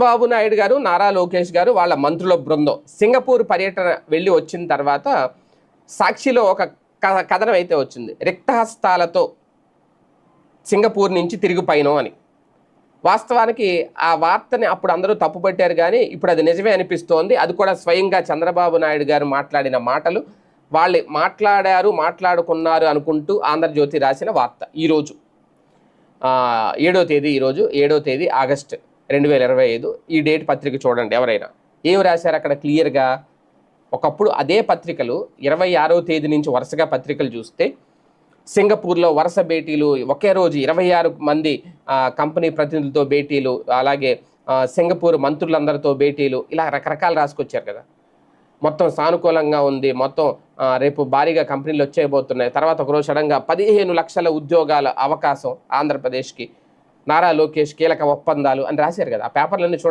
చంద్రబాబు నాయుడు గారు నారా లోకేష్ గారు వాళ్ళ మంత్రుల బృందం. సింగపూర్ పర్యటన వెళ్ళి వచ్చిన తర్వాత సాక్షిలో ఒక కథనం అయితే వచ్చింది. రిక్తహస్తాలతో సింగపూర్ నుంచి తిరిగి పైన అని. వాస్తవానికి ఆ వార్తని అప్పుడు అందరూ తప్పుపట్టారు కానీ ఇప్పుడు అది నిజమే అనిపిస్తోంది. అది కూడా స్వయంగా చంద్రబాబు నాయుడు గారు మాట్లాడిన మాటలు. వాళ్ళు మాట్లాడారు మాట్లాడుకున్నారు అనుకుంటూ ఆంధ్రజ్యోతి రాసిన వార్త ఈరోజు. ఏడో తేదీ ఈరోజు ఏడో తేదీ ఆగస్ట్. రెండు వేల ఇరవై ఐదు ఈ డేట్ పత్రిక చూడండి ఎవరైనా. ఏం రాశారు అక్కడ క్లియర్గా? ఒకప్పుడు అదే పత్రికలు ఇరవై ఆరో తేదీ నుంచి వరుసగా పత్రికలు చూస్తే సింగపూర్లో వరుస భేటీలు ఒకే రోజు ఇరవై ఆరు మంది కంపెనీ ప్రతినిధులతో భేటీలు అలాగే సింగపూర్ మంత్రులందరితో భేటీలు ఇలా రకరకాలు రాసుకొచ్చారు కదా. మొత్తం సానుకూలంగా ఉంది మొత్తం రేపు భారీగా కంపెనీలు వచ్చేయబోతున్నాయి. తర్వాత ఒకరోజు సడన్గా పదిహేను లక్షల ఉద్యోగాల అవకాశం ఆంధ్రప్రదేశ్కి. నారా లోకేష్ కీలక ఒప్పందాలు అని రాశారు కదా. ఆ పేపర్లన్నీ చూడండి